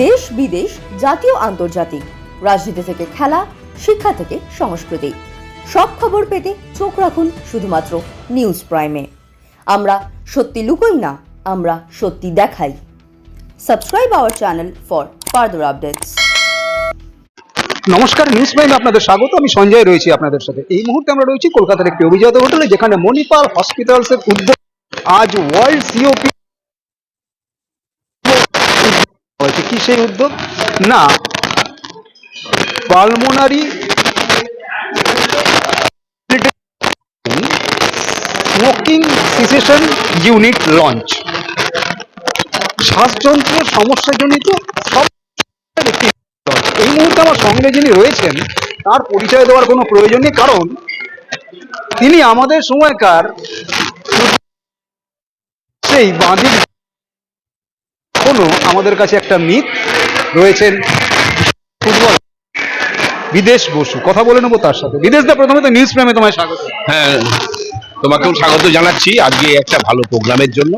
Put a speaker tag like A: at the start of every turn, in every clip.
A: দেশ বিদেশ, জাতীয়, আন্তর্জাতিক। রাজনীতি থেকে খেলা, শিক্ষা থেকে সংস্কৃতি। সব খবর পেতে চোখ রাখুন শুধুমাত্র নিউজ প্রাইমে। আমরা সত্যি লুকোই না, আমরা সত্যি দেখাই। Subscribe our channel for further updates.
B: নমস্কার, নিউজ প্রাইমে আপনাদের স্বাগত। আমি সঞ্জয় রয়েছি আপনাদের সাথে। এই মুহূর্তে আমরা রয়েছি কলকাতার একটি অভিজাত হোটেলে, যেখানে মণিপাল হসপিটালস এর উদ্যোগ আজ ওয়ার্ল্ড সিওপি হয়েছে কি সেই উদ্যোগ? না। Pulmonary smoking cessation unit launch. শ্বাসযন্ত্রের সমস্যাজনিত সব একটি এই মুহূর্তে আমার সঙ্গে যিনি রয়েছেন, তার পরিচয় দেওয়ার কোনো প্রয়োজন নেই, কারণ তিনি আমাদের সময়কার সেই বাঁধির আমাদের কাছে একটা মিথ রয়েছেন ফুটবল। বিদেশ বসু কথা বলে নেব তার সাথে। বিদেশ দা প্রথমে তো নিউজ প্রেমে তোমায় স্বাগত।
C: হ্যাঁ তোমাকেও স্বাগত জানাচ্ছি আজকে একটা ভালো প্রোগ্রামের জন্য।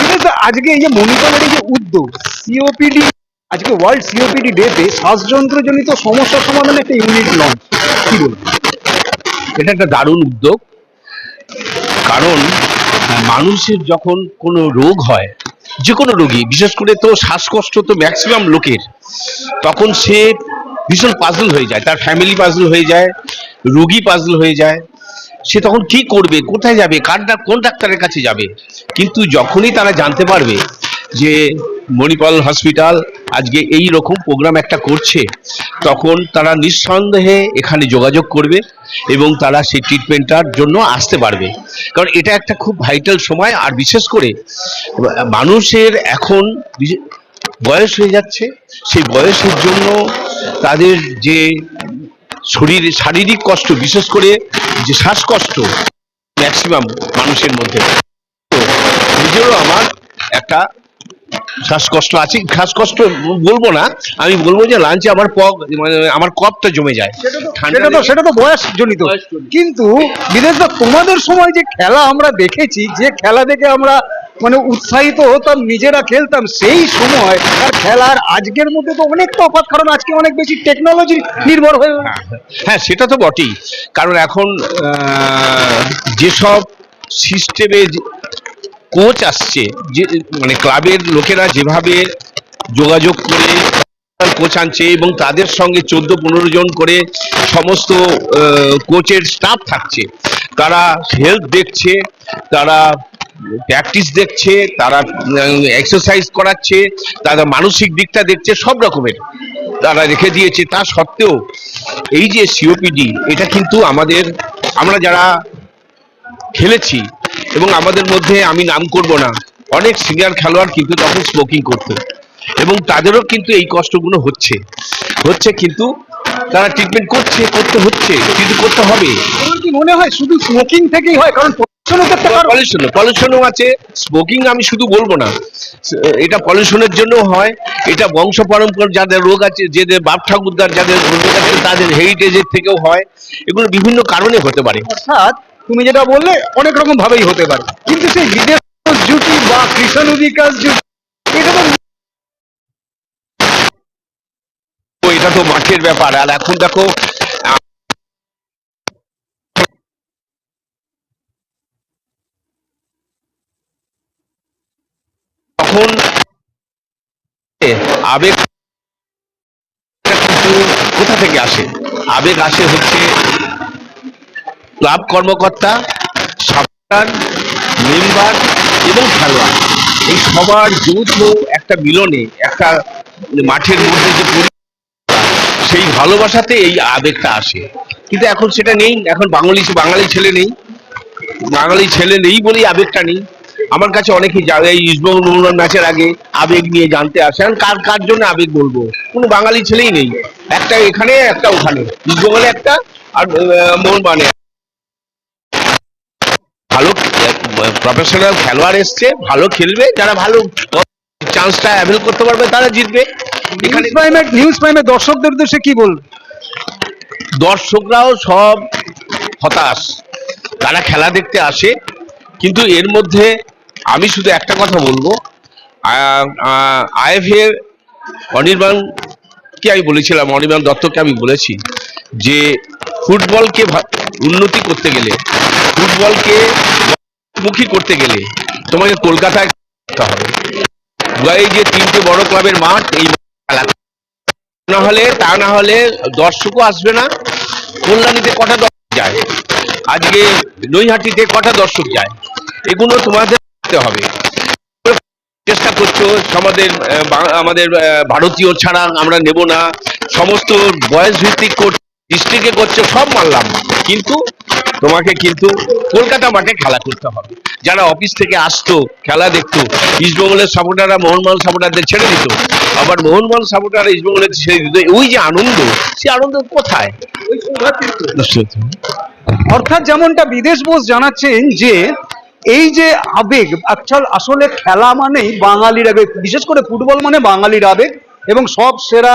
B: বিদেশ দা আজকে এই যে মনিটরের এই যে উদ্যোগ সিওপিডি আজকে ওয়ার্ল্ড সিওপিডি ডেতে শ্বাসযন্ত্রজনিত সমস্যা সমাধানে একটা ইউনিট লঞ্চ কি বলব?
C: এটা একটা দারুণ উদ্যোগ। কারণ মানুষের যখন কোনো রোগ হয় যে কোনো রোগী, বিশেষ করে তো শ্বাসকষ্ট তো ম্যাক্সিমাম লোকের, তখন সে ভীষণ পাজল হয়ে যায়, তার ফ্যামিলি পাজল হয়ে যায়, রোগী পাজল হয়ে যায়। সে তখন কি করবে, কোথায় যাবে, কার কোন ডাক্তারের কাছে যাবে? কিন্তু যখনই তারা জানতে পারবে যে মণিপাল হসপিটাল আজকে এই রকম প্রোগ্রাম একটা করছে, তখন তারা নিঃসন্দেহে এখানে যোগাযোগ করবে এবং তারা সেই ট্রিটমেন্টটার জন্য আসতে পারবে। কারণ এটা একটা খুব ভাইটাল সময়, আর বিশেষ করে মানুষের এখন বয়স হয়ে যাচ্ছে, সেই বয়সের জন্য তাদের যে শরীর, শারীরিক কষ্ট, বিশেষ করে যে শ্বাসকষ্ট ম্যাক্সিমাম মানুষের মধ্যে। নিজেরও আমার একটা শ্বাসকষ্ট আছে শ্বাসকষ্ট বলব না আমি বলব যে লাঞ্চে আমার পগ মানে আমার কপটা জমে যায়
B: সেটা তো সেটা তো বয়স জনিত। কিন্তু বিদেশ তোমাদের সময় যে খেলা আমরা দেখেছি যে খেলা দেখে আমরা মানে উৎসাহিত হতাম নিজেরা খেলতাম সেই সময় আর খেলার আজকের মধ্যে তো অনেক তফাৎ কারণ আজকে অনেক বেশি টেকনোলজি নির্ভর হয়ে
C: হ্যাঁ, হ্যাঁ সেটা তো বটেই কারণ এখন যেসব সিস্টেমে কোচ আসছে, যে মানে ক্লাবের লোকেরা যেভাবে যোগাযোগ করে কোচ আনছে এবং তাদের সঙ্গে চোদ্দ পনেরো জন করে সমস্ত কোচের স্টাফ থাকছে, তারা হেলথ দেখছে, তারা প্র্যাকটিস দেখছে, তারা এক্সারসাইজ করাচ্ছে, তারা মানসিক দিকটা দেখছে, সব রকমের তারা রেখে দিয়েছে। তা সত্ত্বেও এই যে সিওপিডি এটা কিন্তু আমাদের, আমরা যারা খেলেছি এবং আমাদের মধ্যে আমি নাম করব না। অনেক সিনিয়র খেলোয়াড় কিন্তু তখন স্মোকিং করতো। এবং তাদেরও কিন্তু এই কষ্টগুলো হচ্ছে। হচ্ছে কিন্তু তারা ট্রিটমেন্ট করছে করতে হচ্ছে কিন্তু করতে হবে।
B: কি মনে হয় শুধু স্মোকিং থেকেই হয়? কারণ pollution ও তো
C: পলিউশন পলিউশনও আছে। স্মোকিং আমি শুধু বলব না। এটা পলিউশনের জন্য হয়। এটা বংশ পরম্পরা যাদের রোগ আছে যাদের বাপ ঠাকুরদার যাদের রোগ আছে তাদের হেরিটেজের থেকেও হয়। এগুলো বিভিন্ন কারণে হতে পারে।
B: অর্থাৎ তুমি যেটা বললে, অনেক রকম ভাবেই হতে পারে। কিন্তু সেই বিদেশ জুটি বা কৃষণ বিকাশ জুটি, এটা তো
C: এটা তো মাঠের ব্যাপার। আর এখন দেখো, তখন আবেগ কোথা থেকে আসে? আবেগ আসে হচ্ছে ক্লাব কর্মকর্তা সাপ্তার মেম্বার এবং খেলোয়াড়। এই সবার যৌথ একটা মিলনে, একটা মাঠের মধ্যে যে সেই ভালোবাসাতে এই আবেগটা আসে। কিন্তু এখন সেটা নেই, এখন বাঙালি বাঙালি ছেলে নেই। বাঙালি ছেলে নেই বলেই আবেগটা নেই। আমার কাছে অনেকেই যাবে এই ইস্টবেঙ্গল ম্যাচের আগে আবেগ নিয়ে জানতে আসে। এখন কার কার জন্য আবেগ বলব? কোনো বাঙালি ছেলেই নেই। একটা এখানে, একটা ওখানে। ইস্টবেঙ্গলে একটা আর মোহনবাগানে ভালো প্রফেশনাল খেলোয়াড় এসছে ভালো খেলবে যারা ভালো চান্সটা অ্যাভেল করতে পারবে তারা জিতবে। এখানে
B: নিউজ প্রাইমে দর্শকদের উদ্দেশ্যে কি বলবে?
C: দর্শকরাও সব হতাশ। তারা খেলা দেখতে আসে কিন্তু এর মধ্যে আমি শুধু একটা কথা বলব। আইএফএ অনির্বাণ কে আমি বলেছিলাম অনির্বাণ দত্তকে আমি বলেছি যে ফুটবলকে উন্নতি করতে গেলে, ফুটবলকে মুখী করতে গেলে তোমাকে কলকাতায় করতে হবে। এই যে তিনটে বড় ক্লাবের মাঠ, এই না হলে, তা না হলে দর্শকও আসবে না, কল্যাণীতে কটা দর্শক যায়? আজকে নৈহাটিতে কটা দর্শক যায়? এগুলো তোমাদের করতে হবে। চেষ্টা করছ আমাদের আমাদের ভারতীয় ছাড়া আমরা নেব না। সমস্ত বয়স ভিত্তিক ডিস্ট্রিক্টে করছ, সব মানলাম। কিন্তু তোমাকে কিন্তু কলকাতা মাঠে খেলা করতে হবে। যারা অফিস থেকে আসতো, খেলা দেখতো ইস্টবেঙ্গলের সাপোর্টাররা মোহনবাগান সাপোর্টারদের ছেড়ে দিত। আবার মোহনবাগান সাপোর্টাররা ইস্টবেঙ্গলের ছেড়ে দিত। ওই যে আনন্দ, সে আনন্দ কোথায়?
B: অর্থাৎ যেমনটা বিদেশ বোস জানাচ্ছেন যে, এই যে আবেগ অ্যাকচুয়াল আসলে খেলা মানেই বাঙালির আবেগ। বিশেষ করে ফুটবল মানে বাঙালির আবেগ এবং সব সেরা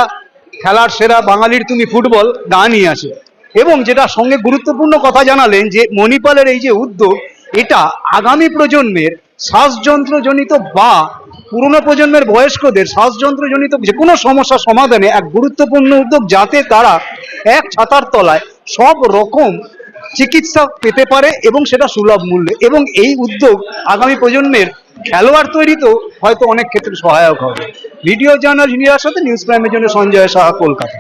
B: খেলার সেরা বাঙালির তুমি ফুটবল গানই আছে। এবং যেটা সঙ্গে গুরুত্বপূর্ণ কথা জানালেন যে মণিপালের এই যে উদ্যোগ, এটা আগামী প্রজন্মের শ্বাসযন্ত্রজনিত বা পুরনো প্রজন্মের বয়স্কদের শ্বাসযন্ত্রজনিত যে কোনো সমস্যা সমাধানে এক গুরুত্বপূর্ণ উদ্যোগ যাতে তারা এক ছাতার তলায় সব রকম চিকিৎসা পেতে পারে এবং সেটা সুলভ মূল্যে। এবং এই উদ্যোগ আগামী প্রজন্মের খেলোয়াড় তৈরিতেও হয়তো অনেক ক্ষেত্রে সহায়ক হবে। ভিডিও জার্নাল ইন্ডিয়ার সাথে নিউজ প্রাইমের জন্য সঞ্জয় সাহা, কলকাতা।